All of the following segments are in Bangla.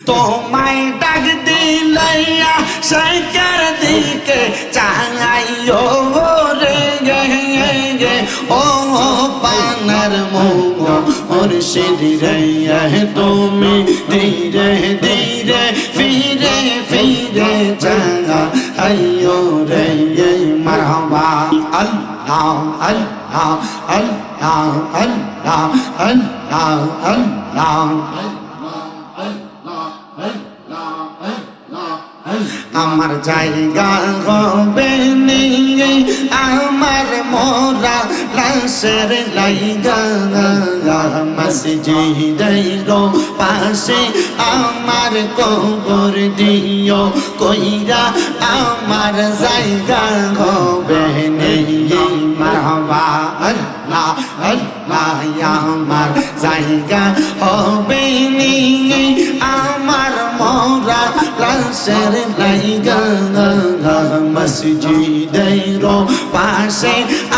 তোমায় ডাক দিলাইয়া সাইকার দিকে চাঙাইও রে গে ও পানার মোহ ওর রে তুমি ধীরে ধীরে ফিরে ফিরে চাঙা আইও রে মারহাবা, আল্লাহ আল্লাহ আল্লাহ আল্লাহ আল্লাহ আল্লাহ। আমার জায়গা হবে আমার মোরা লাশের লাইগা মসজিদের পাশে আমার কবর দিও, কইরা আমার জায়গা হবে আল্লাহ আল্লাহ, আমার জায়গা হবে আমার মোরা লাশের লাইগা মসজিদের পাশে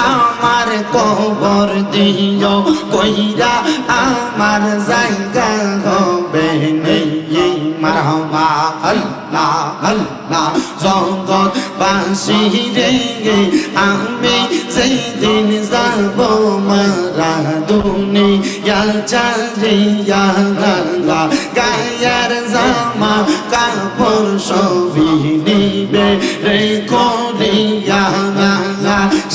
আমার কবর দিও কইরা আমার জায়গা হবে নেই মারহাবা আল্লাহ আল্লাহ জগৎ বাসি রে আমি সেই দিন যাব মারা দুনিয়া গঙ্গা গায়ার সবই নিবে রে করিয়া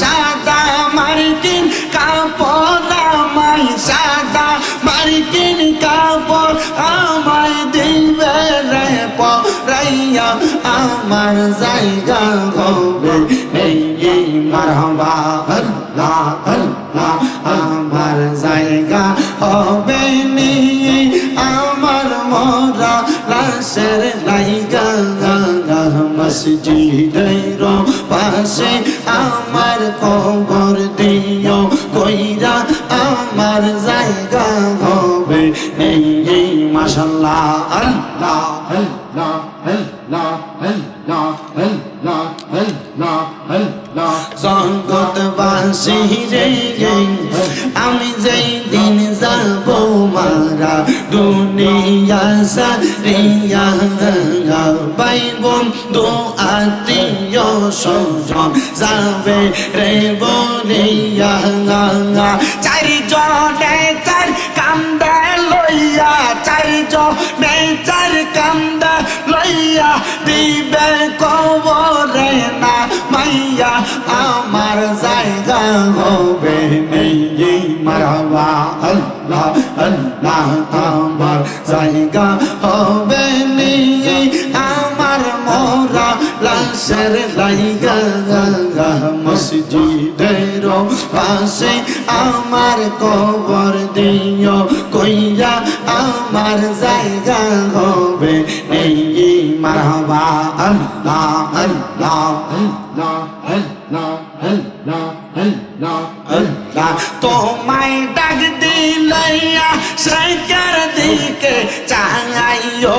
সাদা মার্কিন কাপড় আমায়, সাদা মার্কিন কাপড় আমায় দিবে রে, পরাইয়া আমার জায়গা হবে। এই মারহাবা আল্লাহ। মসজিদের পাশে আমার কবর দিও। কইরা আমার জায়গা হবে নেই মাশাল্লাহ, আল্লাহ আল্লাহ আল্লাহ আল্লাহ আল্লাহ আল্লাহ আল্লাহ। জগৎবাসী রে আমি যেই দিন যাব মারা, দুনিয়া যাবে রে বলিয়া চারিজনে চার কান্দা লইয়া, চারিজনে চার কান্দা লইয়া, দিবে কবরে না মাইয়া, আমার জায়গা হবে নেই মারবা। আল্লাহ আল্লাহ, আমার জায়গা হবে লাশের লাইগা মসজিদের পাশে আমার কবর দিও, কইরা আমার জায়গা হবে নেই মারহাবা। আল্লাহ আল্লাহ আল্লাহ আল্লাহ আল্লাহ আল্লাহ আল্লাহ তোমায় ডাক দিলাইয়া সাইকার দিকে চাঙাইও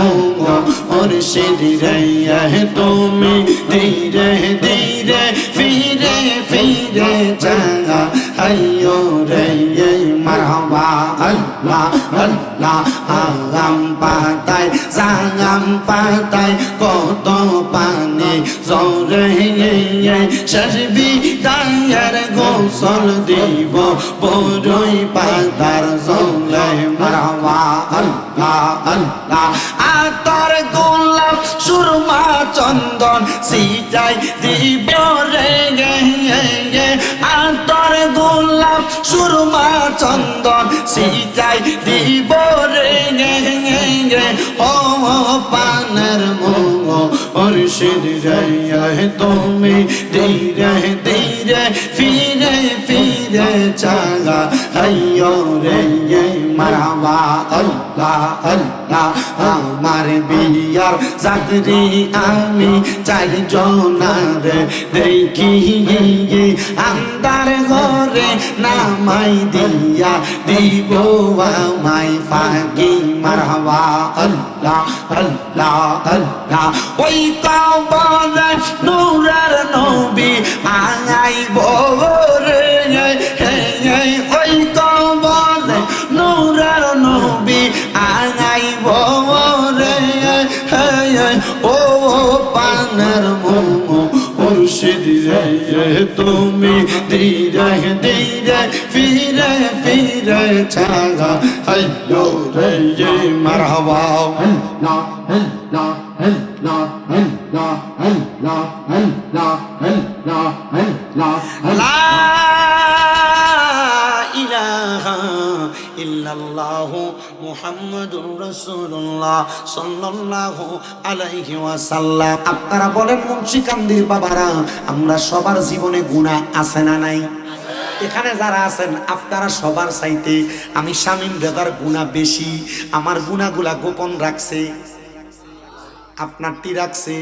পানার মোহ ওর সিঁড়ি রে তুমি, ধীরে ধীরে ফিরে ফিরে চাঙা আইও রে মারহাবা, আল্লাহ আল্লাহ, আগাম পাতায়, সাগাম পাতায়, কত পানি জোরে সরবি দায়ের গোসল দিব বড়ই পাতার জলে মারহাবা, আল্লাহ আল্লাহ সিজাই দিব রে গে গে আতর গোলাপ, সুরমা, চন্দন সিজাই দিব রে গে গে ও, পানের মোহ মুর্শিদ রে তুমি ধীরে ধীরে, ফিরে ফিরে চাগা, আইয়ো রে মারহাবা আল্লাহ আল্লাহ, আমার বিয়ার চাকরি আমি চাই জনারে দেখি। আন্দার ঘরে নামাই দিয়া দিব আমায় ফাঁকি। মারহাবা আল্লাহ আল্লাহ আল্লাহ, ওই কবরে নূরের নবী আঙাই বরে তুমি ধীরে ধীরে ফিরে ফিরে ছাগা হইল রে মারহাবা। লা ইলাহা ইল্লাল্লাহু মুহাম্মাদুর রাসূলুল্লাহ সাল্লাল্লাহু আলাইহি ওয়াসাল্লাম। আপনারা বলেন, মুন্সী মুন্সিকান্দির বাবারা, আমরা সবার জীবনে গুনাহ আছে না নাই? এখানে যারা আছেন, আপনারা সবার চাইতে, আমি শামীম বেদার গুণা বেশি, আমার গুণাগুলা গোপন রাখছে আপনারটি রাখছে।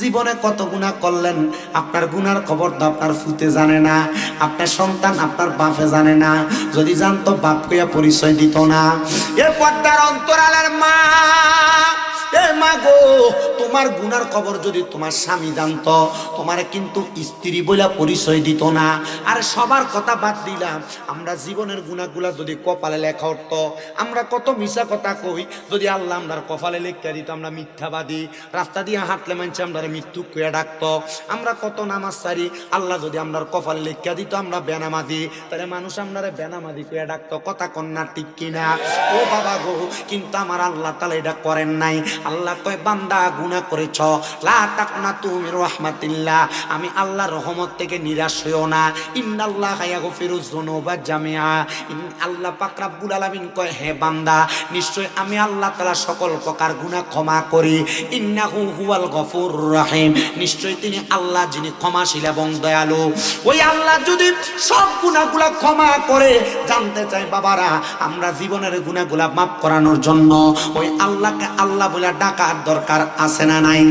জীবনে কত গুণা করলেন? আপনার গুনার খবর তো আপনার ফুতে জানে না। আপনার সন্তান আপনার বাপে জানে না। যদি জানতো বাপ কইয়া পরিচয় দিত না। এরপর তার অন্তরালের মা এ মা গো, তোমার গুনার খবর যদি তোমার স্বামী জানতো, তোমার কিন্তু স্ত্রী বলে পরিচয় দিত না। আর সবার কথা বাদ দিলাম, আমরা জীবনের গুণাগুলা যদি কপালে লেখা উঠতো আমরা কত মিশা কথা কই, যদি আল্লাহ আমরার কপালে লেখা দিত, আমরা মিথ্যাবাদী, রাস্তা দিয়ে হাঁটলে মানছে আমরা মৃত্যু কুয়া ডাকতো। আমরা কত নামাজ সারি, আল্লাহ যদি আমরা কপালে লেখা দিত, আমরা বেনামাদি তাহলে মানুষ আমরা বেনামাদি কুয়া ডাকত, কথা কন্যা ঠিক কিনা? ও বাবা গো, কিন্তু আমার আল্লাহ তালা এটা করেন নাই। আল্লাহ কয়, বান্দা, গুনাহ করেছ। লা তাকনা তুমি রহমাতিল্লাহ। আমি আল্লাহর রহমত থেকে নিরাশ হইও না। ইন্নাল্লাহ ইয়াগফিরু যুনুবা জামিআ। ইন, আল্লাহ পাক রাব্বুল আলামিন কয়, হে বান্দা, নিশ্চয় আমি আল্লাহ তাআলা সকল প্রকার গুনাহ ক্ষমা করি। ইন্নাহু হুয়াল গফুর রহিম। নিশ্চয় তিনি আল্লাহ যিনি ক্ষমাশীল এবং দয়ালু। ওই আল্লাহ যদি সব গুনাহগুলা ক্ষমা করে জানতে চাই বাবারা, আমরা জীবনের গুনাহগুলা মাফ করানোর জন্য। ওই আল্লাহকে আল্লাহ বলে ডাকার দরকার আছে না নাই?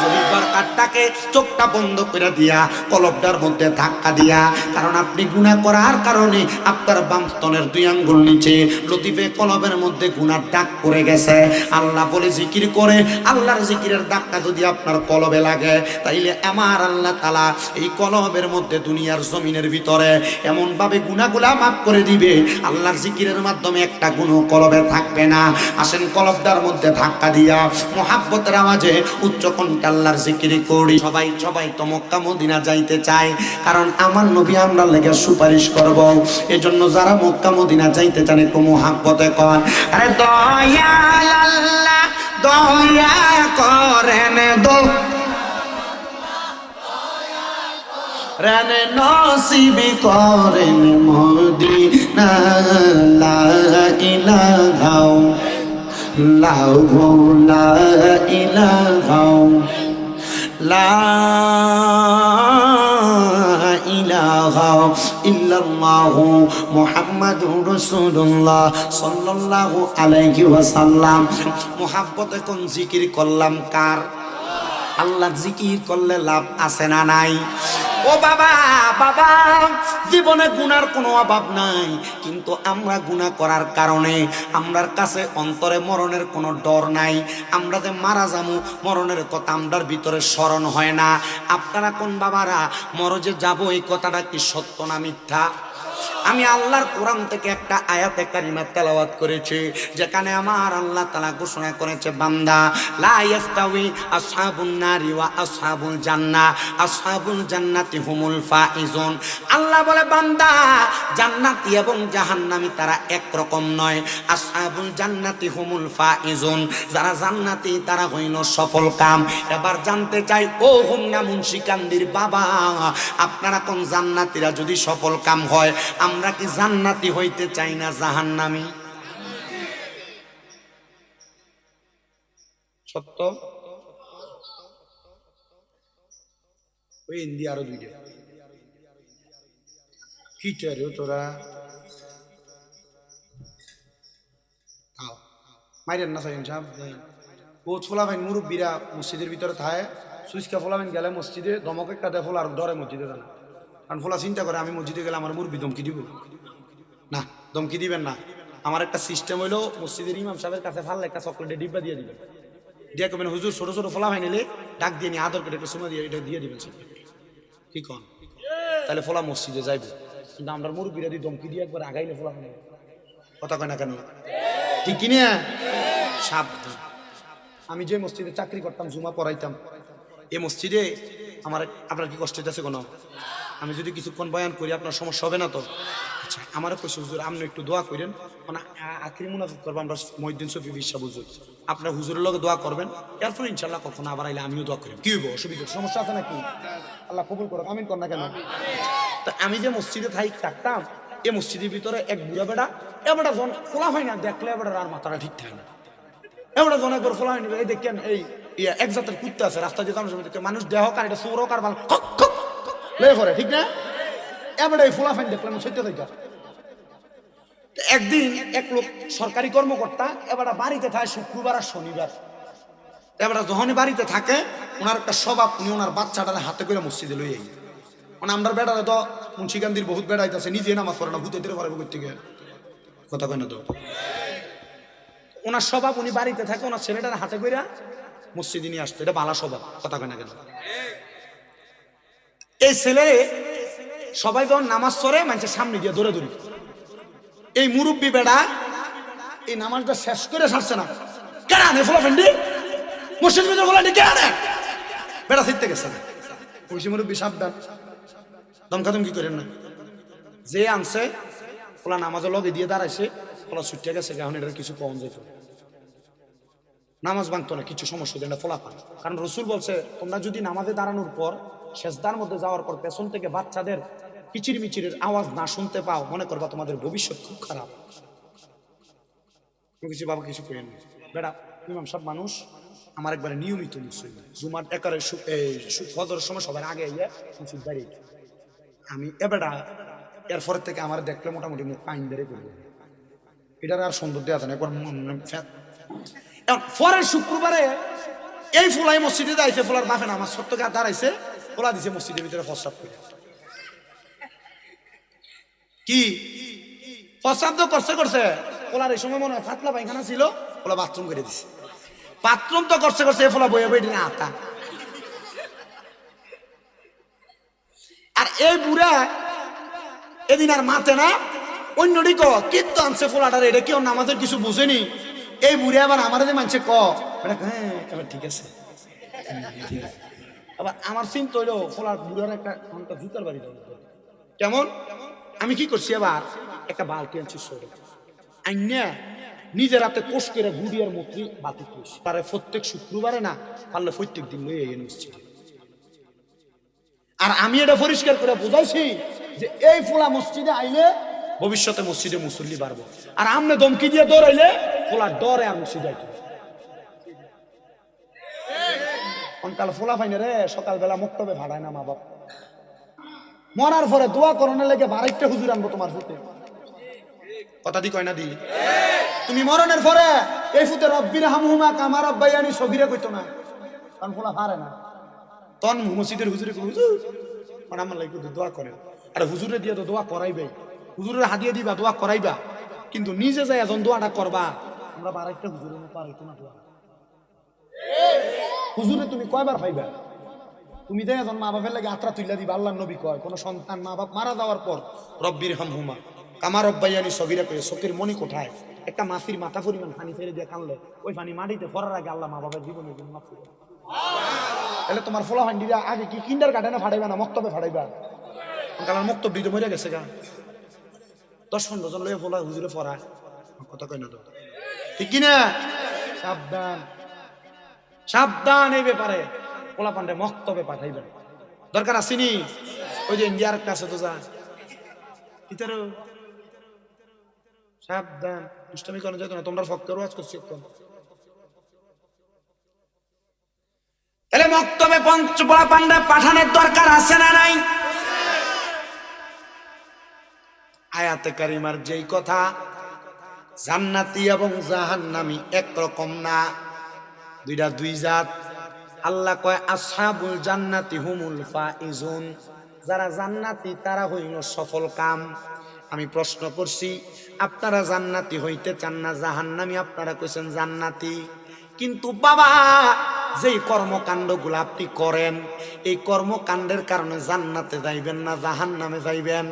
যদি দরকারটাকে চোখটা বন্ধ করে দিয়া কলবটার মধ্যে ধাক্কা দিয়া, কারণ আপনি গুনাহ করার কারণে আপনার বামস্তনের দুই আঙ্গুল নিচে লতিফে কলবের মধ্যে গুনার ডাক পড়ে গেছে। আল্লাহ বলে জিকির করে, আল্লাহর জিকিরের দাগটা যদি আপনার কলবে লাগে, তাইলে আমার আল্লাহ তালা এই কলবের মধ্যে দুনিয়ার জমিনের ভিতরে এমন ভাবে গুনাগুলা মাফ করে দিবে। আল্লাহর জিকিরের মাধ্যমে একটা গুণ কলবে থাকবে না। আসেন কলবটার মধ্যে ধাক্কা দিয়া মোহাব্বতের আওয়াজে উচ্চ কণ্ঠে আল্লাহর জিকির করি। সবাই সবাই তো মক্কা মদিনা যাইতে চায়। কারণ আমার নবী আমরা লেগে সুপারিশ করব। এজন্য যারা মক্কা মদিনা যাইতে চান, একটু মোহাব্বতে কন। আরে দয়াল আল্লাহ, দয়া করেন করেন মদিনা, লা ইলাহা লাউ লা ইলাহা লা ইলাহা ইল্লাল্লাহু মুহাম্মাদুর রাসূলুল্লাহ সাল্লাল্লাহু আলাইহি ওয়াসাল্লাম। মুহাব্বতে কোন জিকির করলাম কার? আল্লাহ জিকির করলে লাভ আছে না নাই? ও বাবা বাবা, জীবনে গুনার কোনো অভাব নাই। কিন্তু আমরা গুণা করার কারণে আমরার কাছে অন্তরে মরণের কোনো ডর নাই। আমরা যে মারা যামু, মরণের কথা আমরার ভিতরে স্মরণ হয় না। আপনারা কোন বাবারা, মর যে যাব, এই কথাটা কি সত্য না মিথ্যা? আমি আল্লাহর কোরআন থেকে একটা আয়াতে কারিমা তেলাওয়াত করেছি, যেখানে আমার আল্লাহ তালা ঘোষণা করেছে, বান্দা, লা ইয়াস্তাউই আসহাবুন নারি ওয়া আসহাবুল জান্নাহ, আসহাবুল জান্নাতি হুমুল ফাইজুন। আল্লাহ বলে, বান্দা, জান্নাতি এবং জাহান্নামী তারা এক রকম নয়, আসহাবুল জান্নাতি হুমুল ফাইজুন। যারা জান্নাতি, তারা হইল সফল কাম। এবার জানতে চাই, ও হুমনা মুন্সিকান্দির বাবা, আপনারা কোন জান্নাতিরা যদি সফল কাম হয় আমরা কি জান্নাতি হইতে চাই না জাহান্নামি? সত্য? মুরব্বীরা মসজিদের ভিতরে থায়, সুইচকা ফোলাবেন গেলে মসজিদে দমক দেয় ফোলা আর ডরে মসজিদে জানা। কারণ ফোলা চিন্তা করে আমি মসজিদে গেলে আমার মুরব্বী দমকি দিব। না দমকি দিবেন না। আমার একটা সিস্টেম হইল, মসজিদের ইমাম সাহেবের কাছে ফাললে একটা চকলেটের ডিব্বা দিয়ে দিবেন। দিয়ে কবেন হুজুর, ছোট ছোট ফোলা নিলে ডাক দিয়ে নিয়ে আদর করে একটা সময় দিয়ে এটা দিয়ে দিবেন কি কন? তাহলে ফোলা মসজিদে যাইবে। কিন্তু আমরা মুরব্বীরা দিয়ে দমকি দিয়ে একবার আগাইলে ফোলা না। কথা কয় না কেন? ঠিক কিনে সাবধান। আমি যে মসজিদে চাকরি করতাম, জুমা পড়াইতাম, এ মসজিদে আমার আপনার কি কষ্ট হইতেছে কোনো? আমি যদি কিছুক্ষণ বয়ান করি, আপনার সমস্যা হবে না তো? আচ্ছা আমারও কইছে, হুজুর, আপনি একটু দোয়া করেন। মানে আখিরি মুনাফিক করব আমরা মহিদ্দিন সফি বিশ্বাস হুজুর। আপনার হুজুরের লগে দোয়া করবেন, এরপর ইনশাল্লাহ কখনো আবার আইলে আমিও দোয়া করি। কি হইব, অসুবিধা সমস্যা আছে নাকি? আল্লাহ কবুল করো আমিন কর না কেন? তো আমি যে মসজিদে থাই, থাকতাম এই মসজিদের ভিতরে এক বুড়া বেড়া এবারটা জন খোলা হয় না, দেখলে এবার আর মাথাটা ঠিক থাকে না। এবারে জন একবার খোলা হয়নি এই দেখেন, এই এক জাতের কুত্তা আছে, রাস্তা দেখতে মানুষ দেহ কার, এটা সৌর কার ভালো লে করে, ঠিক না? এবারে ফোলা ফাইন দেখলাম সত্য থেকে একদিন এক লোক সরকারি কর্মকর্তা এবার বাড়িতে থাকে, শুক্রবার আর শনিবার। এবার যখনই বাড়িতে থাকে, ওনার একটা স্বভাব, উনি ওনার বাচ্চাটার হাতে করে মসজিদে লই আই মানে আমরা বেড়ালে তো মুন্সিকান্দির বহুত বেড়াইতেছে নিজে নামাজ পড়ে না ভূতে দিতে পারব থেকে কথা কয় না তো? ওনার স্বভাব, উনি বাড়িতে থাকে, ওনার ছেলেটার হাতে করে মসজিদে নিয়ে আসতো। এটা ভালো স্বভাব, কথা কয় না কেন? এই ছেলে সবাই যখন নামাজ চড়ে মানুষের সামনে দিয়ে দৌড়ে দৌড়ি এই মুরব্বী বেড়া এই নামাজটা শেষ করে সারছে না। কেন আনে ফোলা ফেন্ডি? মসজিদ ভিতরে ফোলা কে আনে? বেড়া ফিরতে গেছে। না কইছি মুরব্বী, সাবধান। দমকাদমকি করেন না। যে আনছে, ফোলা নামাজের লগে দিয়ে দাঁড়াইছে, ফোলা ছুটে গেছে এখন এটা কিছু কম যেত। নামাজ ভাঙতো না, কিছু সমস্যা হতো না, ফোলা পান। কারণ রসুল বলছে, তোমরা যদি নামাজে দাঁড়ানোর পর শেষদার মধ্যে যাওয়ার পর পেছন থেকে বাচ্চাদের কিচির মিচিরের আওয়াজ না শুনতে পাও, মনে করবা তোমাদের ভবিষ্যৎ খুব খারাপ। কিছু বাবা কিছু করেন বেড়া, ইমাম সব মানুষ, আমার একবারে নিয়মিত মুসলিম। জুমার একারে ফজরের সময় সবার আগে ইয়ে বাড়ি আমি এবেড়া এরপর থেকে আমার দেখলে মোটামুটি মুখ পাইন বেড়ে করব এটার আর সৌন্দর্য আছে না, একবার পরের শুক্রবারে এই ফুলাই মসজিদে যাইছে, ফুলার বাপে না আমার সত্যকে দাঁড়াইছে। ফুলা দিছে মসজিদের ভিতরে প্রস্রাব করে। কি? প্রস্রাব তো করছে করছে। ফুলার এই সময় মনে হয় ফাতলা পায়খানা ছিল ফুলা বাথরুম করে দিছে। বাথরুম তো করছে করছে ফুলা বইয়ে বই দিনে আতা। আর এই বুড়া এদিন আর মাতে না অন্যটি ক কীর্ত আনছে ফোলাটার, এটা কেউ নামাজের কিছু বুঝেনি? এই বুড়ে আবার আমার যে মানছে, ক? হ্যাঁ এবার ঠিক আছে ঠিক আছে। আবার আমার চিন্তা হইল ফোলার বুড়ার একটা ঘণ্টা জুতার বাড়ি। কেমন? আমি কি করছি আবার? একটা বালতি আনছি সরে। আইনা নিজের হাতে কোষ করে গুড়িয়ার মতই বাতি করছি তারে প্রত্যেক শুক্রবারে না, পারলে প্রত্যেক দিন লই এই আর আমি এটা পরিষ্কার করে বুঝাইছি যে এই ফোলা মসজিদে আইলে ভবিষ্যতে মসজিদে মুসল্লি বাড়বো। আর আমনে দমকি দিয়ে দৌড়াইলে ফোলা ডরে আর মসজিদে আইতে কাল ফোলা ফাইনে রে, সকালবেলা মুক্তবে ভাড়ায় না মা বাপ। মরার পরে দোয়া করণের লেগে বাড়াইতে হুজুর আনব তোমার ফুটে কথা দি কয় না দি? তুমি মরণের পরে এই ফুটে রব্বির হামহুমা কামার আব্বাইয়ানি সবিরে কইতো না। কারণ ফোলা পারে না। তখন মসজিদের হুজুরে হুজুর আমার লাগে দোয়া করেন। আরে হুজুরে দিয়ে তো দোয়া করাইবে হুজুরের হাদিয়ে দিবা, দোয়া করাইবা। কিন্তু নিজে যাই এজন দোয়াটা করবা আমরা বারাইটা হুজুরের মতো আর না দোয়া। হুজুরে তুমি কয়বার পাইবা তুমি যে এজন মা বাপের লাগে আত্রা তুইলা দিবা আল্লাহ নবী কয়, কোন সন্তান মা বাপ মারা যাওয়ার পর, রব্বির হাম হুমা কামার রব্বাইয়ানি সবিরা কয়ে চোখের মনি কোঠায় একটা মাসির মাথা পরিমাণ পানি ফেলে দিয়ে কানলে, ওই পানি মাটিতে পড়ার আগে আল্লাহ মা বাবার জীবনের জন্য মাফ করে। তাহলে তোমার ফলা হান্ডিরা আগে কি কিন্ডার গার্ডেনে ফাটাইবা না মক্তবে ফাটাইবা কারণ মক্তব দিতে মরে গেছে গা। দশ পনেরো জন লয়ে ফলা হুজুরে ফরা কথা কয় না তো? ঠিক কিনা? সাবধান। সাবধান এই ব্যাপারে। পোলা পান্ডে মক্তবে পাঠাইবেন। দরকার আসেনি ওই যে ইন্ডিয়ার একটা আছে তো যা। ইতারও সাবধান। করা যেত না, তোমরা ওয়াজ করছি তাহলে মক্তবে দরকার আছে না নাই? আয়াতে কারিমার যেই কথা, জান্নাতি এবং জাহান্নামি একরকম না। দুইটা দুই জাত। আল্লাহ কয়, আসহাবুল জান্নাতি হুমুল ফাইজুন। যারা জান্নাতি, তারা হইল সফল কাম। আমি প্রশ্ন করছি, আপনারা জান্নাতি হইতে চান না? জাহান্নামি আপনারা কইছেন জান্নাতি। কিন্তু বাবা যেই কর্মকাণ্ডগুলো আপনি করেন, এই কর্মকাণ্ডের কারণে জান্নাতে যাইবেন না, জাহান্নামে যাইবেন।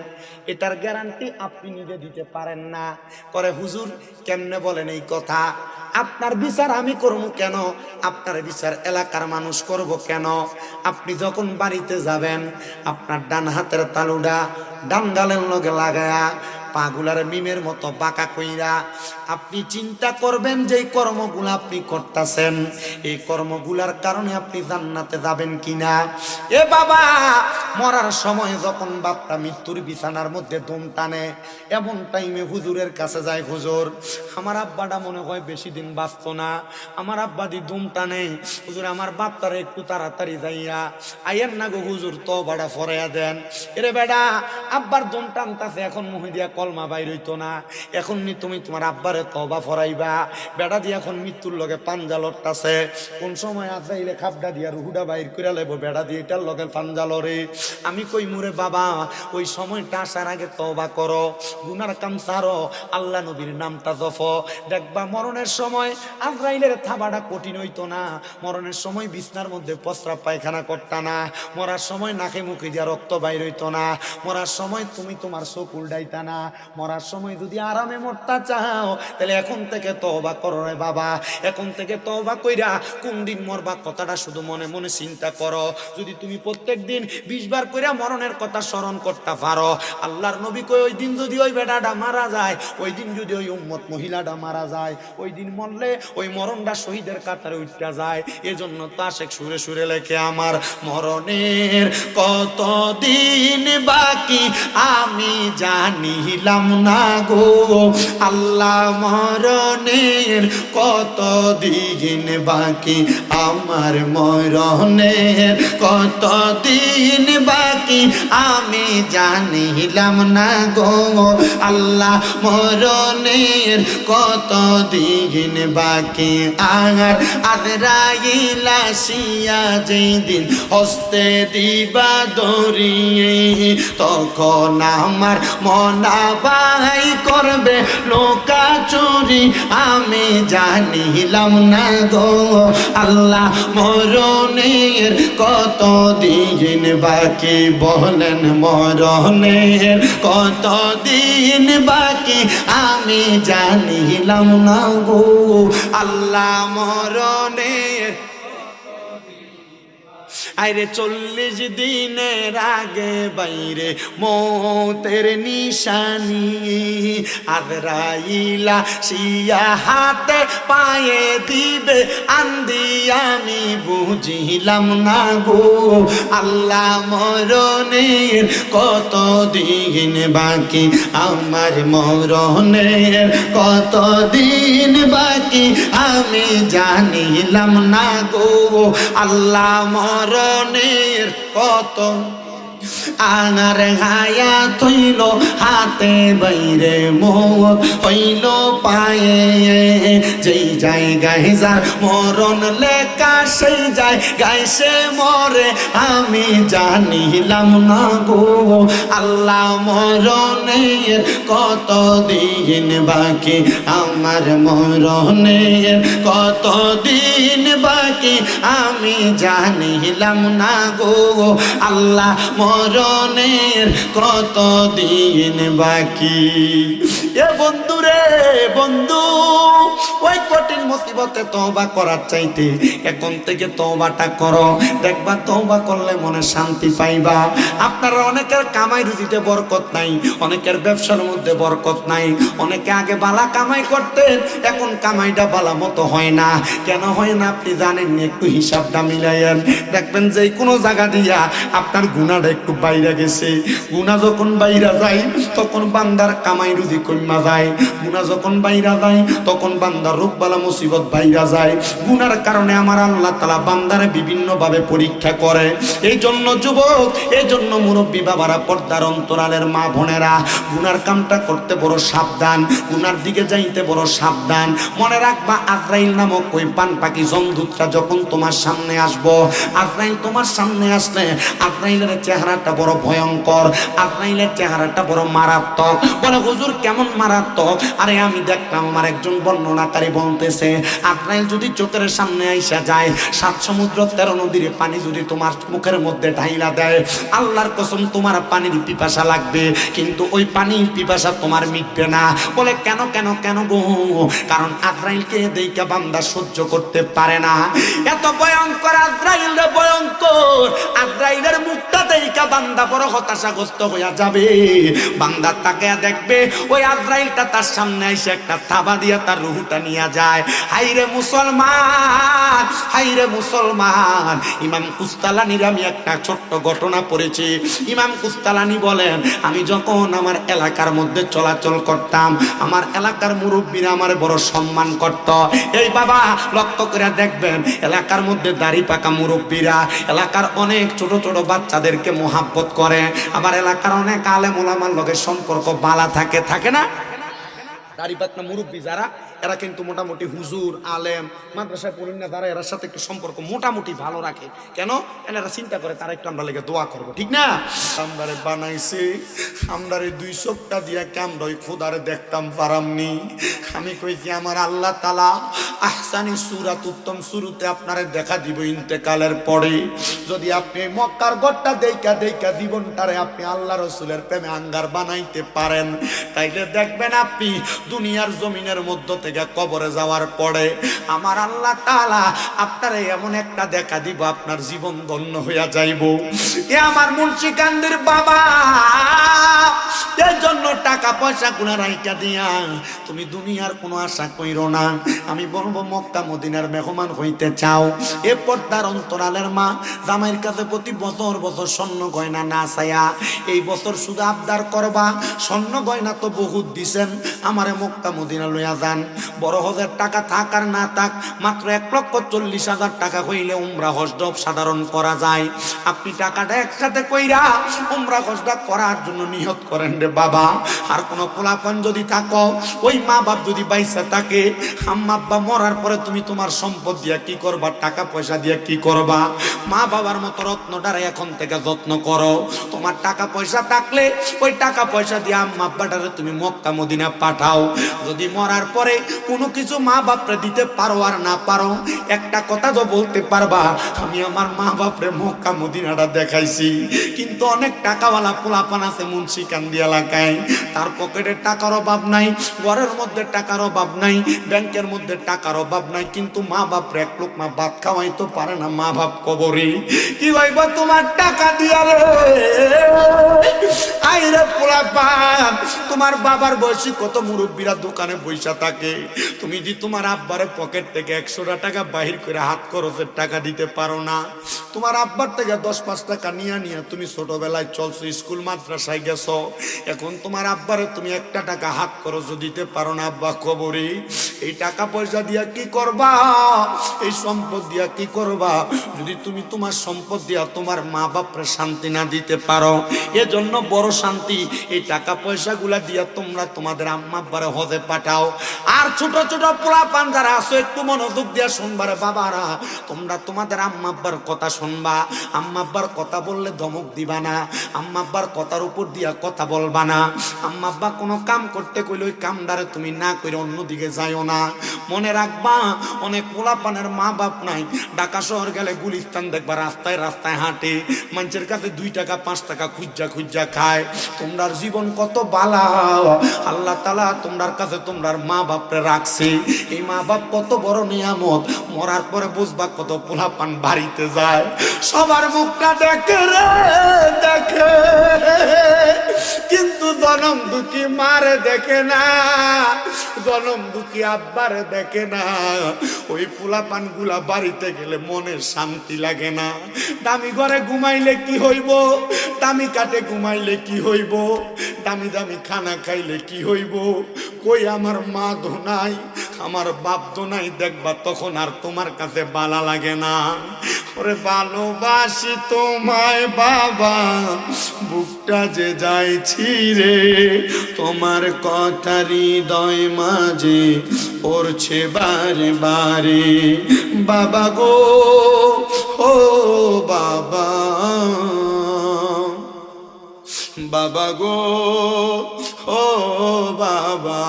এটার গ্যারান্টি আপনি নিজে দিতে পারেন না। করে হুজুর কেমনে বলেন এই কথা? আপনার বিচার আমি করব কেন? আপনার বিচার এলাকার মানুষ করব কেন? আপনি যখন বাড়িতে যাবেন, আপনার ডান হাতের তালুডা ডান গালের লগে লাগায়া পাগুলার মিমের মতো বাঁকা কইরা আপনি চিন্তা করবেন যে কর্মগুলো আপনি করতেছেন, এই কর্মগুলার কারণে আপনি জান্নাতে যাবেন কিনা? এ বাবা, মরার সময় যখন বাপটা মৃত্যুর বিছানার মধ্যে দম টানে, এমন টাইমে হুজুরের কাছে যায়, হুজুর, আমার আব্বাটা মনে হয় বেশি দিন বাঁচত না। আমার আব্বা দি দম টানে। হুজুর, আমার বাপটারে একটু তাড়াতাড়ি যাইয়া আইয়ের না গো হুজুর তো বাড়া ফরাইয়া দেন। এরে বেডা আব্বার দম টানতাছে, এখন মহিদিয়া কলমা বাইর হইতো না। এখন নি তুমি তোমার আব্বারে তবা ফরাইবা। বেড়া দিয়ে এখন মৃত্যুর লগে পাঞ্জা লটতাছে কোন সময় আজাইলে খাবডা দিয়া রুহুডা বাইর করে লাইব বেড়া দিয়ে এটার লগে পাঞ্জা লরে আমি কই মুরে বাবা, ওই সময়টা আসার আগে তবা করো। গুনার কাম সারো আল্লাহ নবীর নামটা জফ দেখবা মরণের সময় আজরাইলের থাবাটা কঠিন হইতো না। মরণের সময় বিছনার মধ্যে প্রস্রাব পায়খানা করতা না। মরার সময় নাকে মুখে দিয়া রক্ত বাইর হইতো না। মরার সময় তুমি তোমার চোখ উল্টাইতা না। মরার সময় যদি আরামে মরতা চাও, তাহলে এখন থেকে তওবা করো রে বাবা। এখন থেকে তওবা কইরা কোন দিন মরবা কথাটা শুধু মনে মনে চিন্তা করো। যদি তুমি প্রত্যেক দিন বিশ বার কইরা মরণের কথা স্মরণ করতে পারো। আল্লাহর নবী কই ওই দিন যদি ওই বেটাটা মারা যায়, ওই দিন যদি ওই উম্মত মহিলাটা মারা যায়, ওই দিন মরলে ওই মরণটা শহীদের কাতারে উঠতে যায়। এজন্য তো আশেক সুরে সুরে লেখে, আমার মরণের কত দিন বাকি আমি জানিলাম না গো। আল্লাহ মরণের কত দিন বাকি? আমার মরণের কত দিন বাকি? আমি জানিলাম না গো। আল্লাহ মরণের কত দিন বাকি? আর আদরাইলা শিয়া যেই দিন হস্তে দিবা দরিয়ে তখন আমার মনা বাই করবে লোকা চুরি, আমি জানিলাম না গো। আল্লাহ মরণের কত দিন বাকি বলেন, মরণের কত দিন বাকি আমি জানিলাম না গো। আল্লাহ মরণের আরে চল্লিশ দিনের আগে বাইরে মতের নিশানি। আদরাইলা শিয়া হাতে পায়ে দিবে, আন্দি আমি বুঝিলাম না গো। আল্লাহ মরণের কত দিন বাকি? আমার মরণের কত দিন বাকি? আমি জানিলাম না গো। আল্লাহ মরণের কত আনার হায়া তৈল হাতে বাইরে মোর হইল পায়ে। যেই জায়গায় যার মরণ লেখা, সেই যায় গাইছে মরে। আমি জানিলাম না গো, আল্লাহ মরণের কত দিন বাকি? আমার মরণের কত দিন বাকি? আমি জানিলাম না গো, আল্লাহ মরণের কত দিন বাকি? এ বন্ধু রে বন্ধু কঠিন মুসিবতে তওবা করার চাইতে। এখন থেকে তওবাটা করো। দেখবা তওবা করলে মনে শান্তি পাইবা। আপনারা অনেকের কামাই রুজিতে বরকত নাই, অনেকের ব্যবসার মধ্যে বরকত নাই, অনেকে আগে বালা কামাই করতেন, এখন কামাইটা বালা মতো হয় না। কেন হয় না আপনি জানেন একটু হিসাবটা মিলাইয়েন দেখবেন যে কোনো জায়গা দিয়া আপনার গুণাটা একটু বাইরে গেছে। গুণা যখন বাইরা যায়, তখন বান্দার কামাই রুজি কমা যায়। গুণা যখন বাইরা যায়, তখন বান্দার রোগ বালা মুসিবত বাইরা যায়। গুনার কারণে আমার আল্লাহ তালা বান্দারে বিভিন্নভাবে পরীক্ষা করে। এই জন্য যুবক এই জন্য মুরব্বী বাবারা, পর্দার অন্তরালের মা বোনেরা, গুনার কামটা করতে বড় সাবধান, গুনার দিকে যাইতে বড় সাবধান। মনে রাখবা, আজরাইল নামক ওই পান পাখি জমদূতটা যখন তোমার সামনে আসব, আজরাইল তোমার সামনে আসলে আজরাইলের চেহারাটা বড় ভয়ঙ্কর, আজরাইলের চেহারাটা বড় মারাত্মক। বলে, হুজুর, কেমন মারাত্মক? আরে, আমি দেখলাম আমার একজন বর্ণনাকারী বলতেছে আজরাইল যদি চোখের সামনে আইসা যায়, সাত সমুদ্র তেরো নদীর পানি যদি তোমার মুখের মধ্যে ঢাইলা দেয়, আল্লাহর কসম তোমার পানির পিপাসা লাগবে, কিন্তু ওই পানির পিপাসা তোমার মিটবে না। বলে, কেন কেন কেন গো? কারণ আজরাইলকে দেইকা বান্দা সহ্য করতে পারে না। এত ভয়ঙ্কর আজরাইল ভয়ঙ্কর। আজরাইলের মুখটা দেইকা বান্দা বড় হতাশাগ্রস্ত হইয়া যাবে। বান্দা তাকে দেখবে, ওই আজরাইলটা তার সামনে এসে একটা থাবা দিয়া তার রুহুটা নিয়ে যায়। হাইরে মুসলমান হাইরে মুসলমান। ইমাম কুস্তালানির আমি একটা ছোট্ট ঘটনা পড়েছি। ইমাম কুস্তালানি বলেন, আমি যখন আমার এলাকার মধ্যে চলাচল করতাম, আমার এলাকার মুরব্বীরা আমার বড় সম্মান করত। এই বাবা, লক্ষ্য করে দেখবেন, এলাকার মধ্যে দাড়ি পাকা মুরব্বীরা, এলাকার অনেক ছোট ছোট বাচ্চাদেরকে মোহাব্বত করে। আবার এলাকার অনেক আলেম ওলামার লগে সম্পর্ক বালা থাকে থাকে না? দাড়ি পাকনা মুরব্বী যারা এরা কিন্তু মোটামুটি হুজুর, আলেম, মাদ্রাসায় পড়েন না, তারা এরার সাথে একটু সম্পর্ক মোটামুটি ভালো রাখে। কেন? এনারা চিন্তা করে, তারা একটু আমরা লেগে দোয়া করব, ঠিক না? আমরারে বানাইছে, আমরারে দুই চোখটা দিয়া ওই খোদারে দেখতাম পারামনি। আমি কইছি আমার আল্লাহ তালা আহসানি সুরাত উত্তম শুরুতে আপনারে দেখা দিব ইন্তেকালের পরে। যদি আপনি মক্কার গড়টা দেইকা দেইকা জীবনটারে আপনি আল্লাহ রসুলের প্রেমে আঙ্গার বানাইতে পারেন, তাইলে দেখবেন আপনি দুনিয়ার জমিনের মধ্য থেকে কবরে যাওয়ার পরে আমার আল্লাহ তালা আপনার এমন একটা দেখা দিব, আপনার জীবন ধন্য হইয়া যাইব। এ আমার মুন্সিকান্দের বাবা টাকা পয়সা গুলা রাইকা দিয়া, তুমি দুনিয়ার কোনো আশা কইরো না। আমি বলব, মক্কা মদিনার মেহমান হইতে চাও। এ পর্দার অন্তরালের মা, জামাইয়ের কাছে প্রতি বছর বছর স্বর্ণ গয়না না চাইয়া এই বছর শুধু আবদার করবা। স্বর্ণ গয়না তো বহুত দিছেন, আমারে মক্কা মদিনা লইয়া যান। বড় হজের টাকা থাক আর না থাক, মাত্র এক লক্ষ চল্লিশ হাজার টাকা হইলে উমরা হজডব সাধারণ করা যায়। আপনি টাকাটা একসাথে কইরা উমরা হজটা করার জন্য নিহত করেন রে বাবা। আর কোনো পোলাপন যদি থাকো, ওই মা বাপ যদি বাইসা থাকে আম্মা মরার পরে তুমি তোমার সম্পদ দিয়া কি করবা টাকা পয়সা দিয়া কি করবা? মা বাবার মতো রত্নটারে এখন থেকে যত্ন করো। তোমার টাকা পয়সা থাকলে ওই টাকা পয়সা দিয়ে আম্মা তুমি মক্কা, মদিনা পাঠাও। যদি মরার পরে কোনো কিছু মা বাপরে দিতে পারো আর না পারো, একটা কথা তো বলতে পারবা, আমি আমার মা বাপরে মক্কা, মদিনাটা দেখাইছি। কিন্তু অনেক টাকাওয়ালা পোলাপান আছে মুন্সিকান্দি এলাকায়। তার পকেটে টাকার অভাব নাই, ঘরের মধ্যে টাকার অভাব নাই, ব্যাংকের মধ্যে টাকার অভাব নাই, কিন্তু মা বাপরে এক লোক মা ভাত খাওয়াই তো পারে না মা বাপ কবরে। কি ভাইব তোমার টাকা দিয়া রে? আইরে পোলাপান তোমার বাবার বয়সী কত মুরব্বীরা দোকানে বৈশা থাকে। তুমি যদি তোমার আব্বারে পকেট থেকে একশোটা টাকা বাহির করে হাত খরচের টাকা দিতে পারো না, তোমার আব্বার থেকে দশ পাঁচ টাকা নিয়ে নিয়ে তুমি ছোটবেলায় চলছো, স্কুল মাদ্রাসায় গেছো, এখন তোমার আব্বারে তুমি একটা টাকা হাত খরচ দিতে পারো না, আব্বা খবরে এই টাকা পয়সা দিয়া কি করবা? এই সম্পদ দিয়া কি করবা? যদি তুমি তোমার সম্পদ দিয়া তোমার মা বাপরে শান্তি না দিতে পারো, এজন্য বড় শান্তি। এই টাকা পয়সা গুলা দিয়া তোমরা তোমাদের আম্মা আব্বারে হজে পাঠাও। আর ছোট ছোট পোলা পান যারা আছো, একটু মনোযোগ দিয়া শুনবারে, বাবারা, তোমরা তোমাদের আম্মা আব্বার কথা শুনবা। আম্মা আব্বার কথা বললে ধমক দিবা না। আম্মা আব্বার কথার উপর দিয়া কথা বলবা না। আম্মা আব্বা কোনো কাম করতে কইলে ওই কামদারে তুমি না করে অন্যদিকে যাইও না। মনে রাখবা, অনেক পোলাপানের মা বাপ নাই। ঢাকা শহর গেলে গুলিস্তান দেখবা, রাস্তায় রাস্তায় হাঁটে। মানুষের কাছে দুই টাকা, পাঁচ টাকা খুঁজা খুঁজা খায়। তোমরার জীবন কত বালা। আল্লাহ তালা তোমরার কাছে তোমরার মা বাপরে রাখছে। এই মা বাপ কত বড় নিয়ামত। মরার পরে বুঝবা কত পোলাপান বাড়িতে যায়। সবার মুখটা দেখে রে, দেখে কিন্তু জনম দুঃখী মার দেখে না জনম দুঃখী আব্বার দেখে না। ওই পোলাপানগুলা বাড়িতে গেলে মনে শান্তি লাগে না। দামি ঘরে ঘুমাইলে কি হইব? দামি কাটে ঘুমাইলে কি হইব? দামি দামি খানা খাইলে কি হইব? কই আমার মা ধোনাই আমার বাপ তো নাই, দেখবা তখন আর তোমার কাছে বালা লাগে না। ওরে ভালোবাসি তোমায় বাবা, বুকটা যে যাইছি রে, তোমার কথা হৃদয় মাঝে পড়ছে বারে বারে। বাবা গো, ও বাবা বাবা গো, ও বাবা।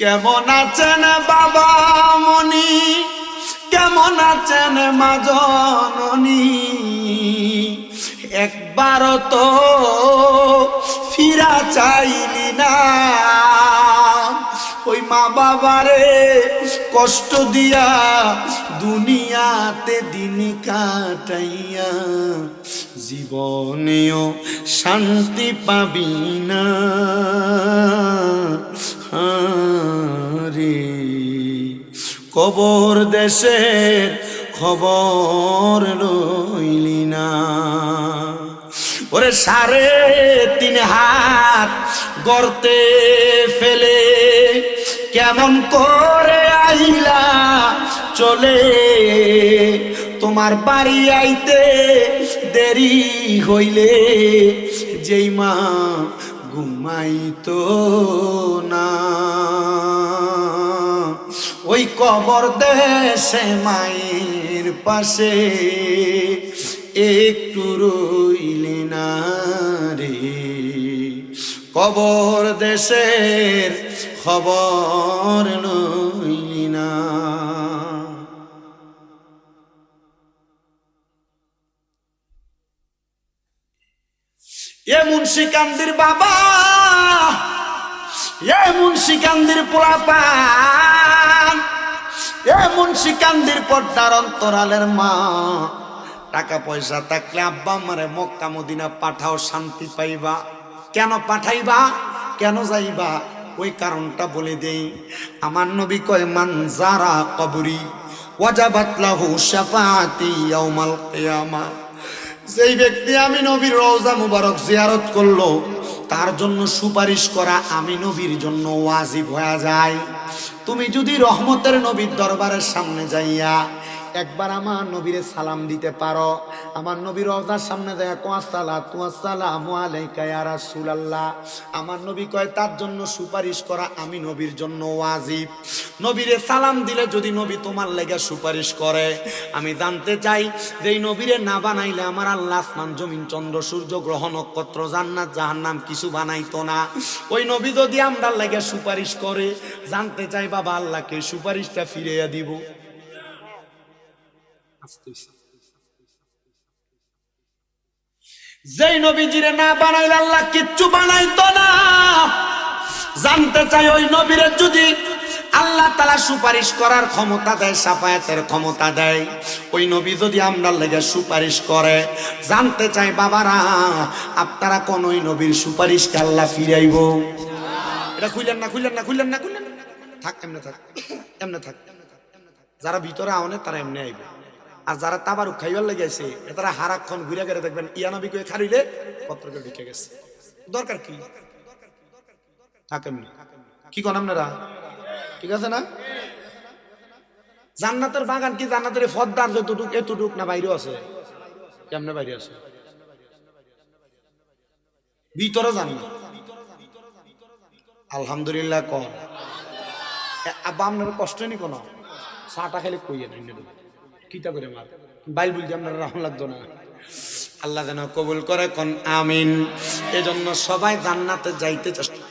কেমন আছেন বাবা মনি কেমন আছেন মা জননী? একবার তো ফিরা চাইলি না। ওই মা বাবারে কষ্ট দিয়া দুনিয়াতে দিন কাটাইয়া জীবনেও শান্তি পাবি না। রে কবর দেশের খবর লইলি না। ওরে সাড়ে তিন হাত গর্তে ফেলে কেমন করে আইলা চলে? তোমার বাড়ি আইতে দেরি হইলে, যেই মা ঘুমাইতো না। ওই কবর দেশে মায়ের পাশে একটু রইলি না রে। কবর দেশের খবর লইলি মুন্সিকান্দির বাবা এ মুন্সিকান্দির পোলাপান এ মুন্সিকান্দির পর্দার অন্তরালের মা। টাকা পয়সা থাকলে আব্বা আমারে মক্কা মদিনা পাঠাও, শান্তি পাইবা। কেন পাঠাইবা? কেন যাইবা? ওই কারণটা বলে দেই। আমার নবী কয়, মান যারা কবরি ওয়াজাবাত লাহু শাফাআতি ইয়াউমাল কিয়ামা। যেই ব্যক্তি আমি নবীর রওজা মুবারক জিয়ারত করল, তার জন্য সুপারিশ করা আমি নবীর জন্য ওয়াজিব হয়ে যায়। তুমি যদি রহমতের নবীর দরবারের সামনে যাইয়া একবার আমার নবীরে সালাম দিতে পারো। আমার নবীর রওজার সামনে যায় কোয়াসালা তুয়াসালামু আমার নবী কয়, তার জন্য সুপারিশ করা আমি নবীর জন্য ওয়াজিব। নবীরে সালাম দিলে যদি নবী তোমার লেগে সুপারিশ করে। আমি জানতে চাই যে এই নবীরে না বানাইলে আমার আল্লাহ আসমান জমিন, চন্দ্র, সূর্য, গ্রহ, নক্ষত্র, জান্নাত, জাহান্নাম কিছু বানাইতো না। ওই নবী যদি আমরা লেগে সুপারিশ করে, জানতে চাই বাবা আল্লাহকে সুপারিশটা ফিরিয়ে দিব। যেই নবীজিরে না বানাইলে আল্লাহ কিচ্ছু বানাইতো না। জানতে চাই ওই নবীরে যদি আল্লাহ তালা সুপারিশ করার ক্ষমতা দেয়, সাফায়াতের ক্ষমতা দেয়, ওই নবী যদি আমরা লেগে সুপারিশ করে, জানতে চাই বাবারা, আপনারা কোন ওই নবীর সুপারিশকে আল্লাহ ফিরাইব? এটা খুললেন না খুললেন না খুললেন না খুললেন। থাক, এমনে থাক এমনে থাক। যারা ভিতরে আওনে তারা এমনি আইবে। আর যারা তাবার খাইবার লেগে আছে তারা হারাক্ষণ ঘুরে গেলে দেখবেন ইয়ানবী কয়ে খারিলে পত্রকে ঢুকে গেছে। দরকার কি? থাকেন কি কন আপনারা? ঠিক আছে না? জান্নাতের বাগান কি জান্নাতের ফদ্দার যতটুক, এতটুক না বাইরেও আছে? কেমনে বাইরে আছে? ভিতরে জান্নাত আলহামদুলিল্লাহ কন। আব্বা, আপনার কষ্ট নি কোনো? চাটা খেলে কইয়ে ধন্য কিতা করে মার? বাইল বলছি আপনার রাম লাগতো না। আল্লাহ যেন কবুল করে, কোন আমিন। এজন্য সবাই জান্নাতে যাইতে চেষ্টা